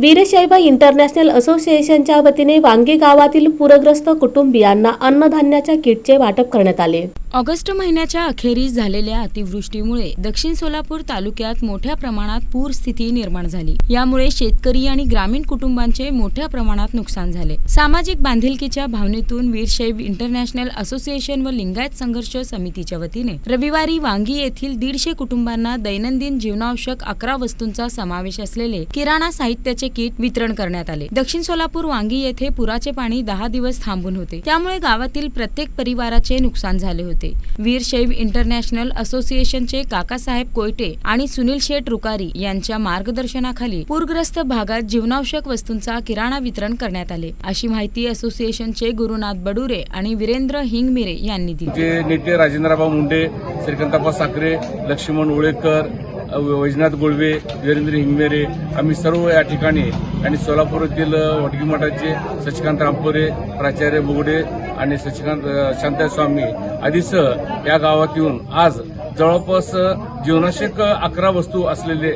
Veerashaiva international असोसिएशनच्या वतीने वांगी गावातील पूरग्रस्त कुटुंबियांना अन्नधान्याच्या किटचे वाटप करण्यात आले. ऑगस्ट महिन्याच्या अखेरीस झालेल्या अतिवृष्टीमुळे दक्षिण सोलापूर तालुक्यात मोठ्या प्रमाणात पूर स्थिती निर्माण झाली. यामुळे शेतकरी आणि ग्रामीण कुटुंबांचे मोठ्या प्रमाणात नुकसान झाले. सामाजिक बांधिलकीच्या भावनेतून वीरशैव इंटरनॅशनल असोसिएशन व लिंगायत संघर्ष समितीच्या वतीने रविवारी वांगी येथील दीडशे कुटुंबांना दैनंदिन जीवनावश्यक अकरा वस्तूंचा समावेश असलेले किराणा साहित्याचे किट वितरण करण्यात आले. दक्षिण सोलापूर वांगी येथे पुराचे पाणी दहा दिवस थांबून होते. त्यामुळे गावातील प्रत्येक परिवाराचे नुकसान झाले होते. वीरशैव इंटरनॅशनल असोसिएशनचे काकासाहेब कोयटे आणि सुनील शेठ रुकारी यांच्या मार्गदर्शनाखाली पूरग्रस्त भागात जीवनावश्यक वस्तूंचा किराणा वितरण करण्यात आले. अशी माहिती असोसिएशनचे गुरुनाथ बडुरे आणि वीरेंद्र हिंगमिरे यांनी दिली. जे नेते राजेंद्रराव मुंडे श्रीकांताबा साखरे लक्ष्मण उळेकर वैजनाथ गोळवे वीरेंद्र हिंगमेरे आम्ही सर्व या ठिकाणी आणि सोलापूर येथील वटगी मठाचे सचिकांत रामपुरे प्राचार्य बोगडे आणि सचिकांत अ, स्वामी आदीसह या गावात येऊन आज जवळपास जीवनाशक अकरा वस्तू असलेले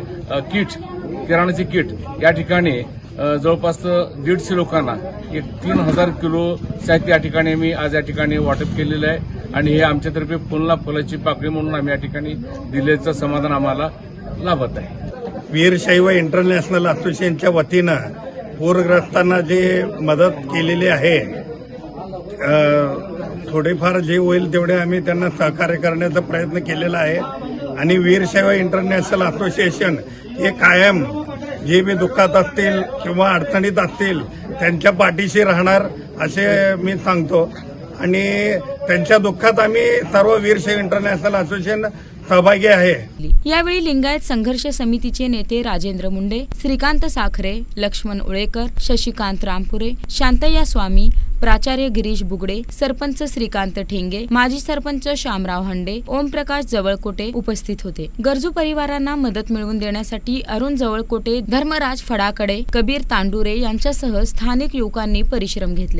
किट किराणाचे किट या ठिकाणी जवळपास दीडशे लोकांना एक तीन हजार किलो साहित्य या ठिकाणी आम्ही आज या ठिकाणी वाटप केलेलं आहे. आणि हे आमच्यातर्फे पुन्हा फुलाची पाकळी म्हणून आम्ही या ठिकाणी दिल्याचं समाधान आम्हाला लाभत आहे. वीरशैव इंटरनॅशनल असोसिएशनच्या वतीनं पूरग्रस्तांना जे मदत केलेली आहे थोडेफार जे होईल तेवढे आम्ही त्यांना सहकार्य करण्याचा प्रयत्न केलेला आहे. आणि वीरशैव इंटरनॅशनल असोसिएशन हे कायम जे मी दुःखात असतील किंवा अडचणीत असतील त्यांच्या पाठीशी राहणार असे मी सांगतो. आणि त्यांच्या दुःखात आम्ही सर्व वीरशैव इंटरनॅशनल असोसिएशन सहभागी आहे. यावेळी लिंगायत संघर्ष समितीचे नेते राजेंद्र मुंडे श्रीकांत साखरे लक्ष्मण उळेकर शशिकांत रामपुरे शांतय्या स्वामी प्राचार्य गिरीश बुगडे सरपंच श्रीकांत ठेंगे माजी सरपंच श्यामराव हंडे ओमप्रकाश जवळकोटे उपस्थित होते. गरजू परिवारांना मदत मिळवून देण्यासाठी अरुण जवळकोटे धर्मराज फडाकडे कबीर तांडुरे यांच्यासह स्थानिक युवकांनी परिश्रम घेतले.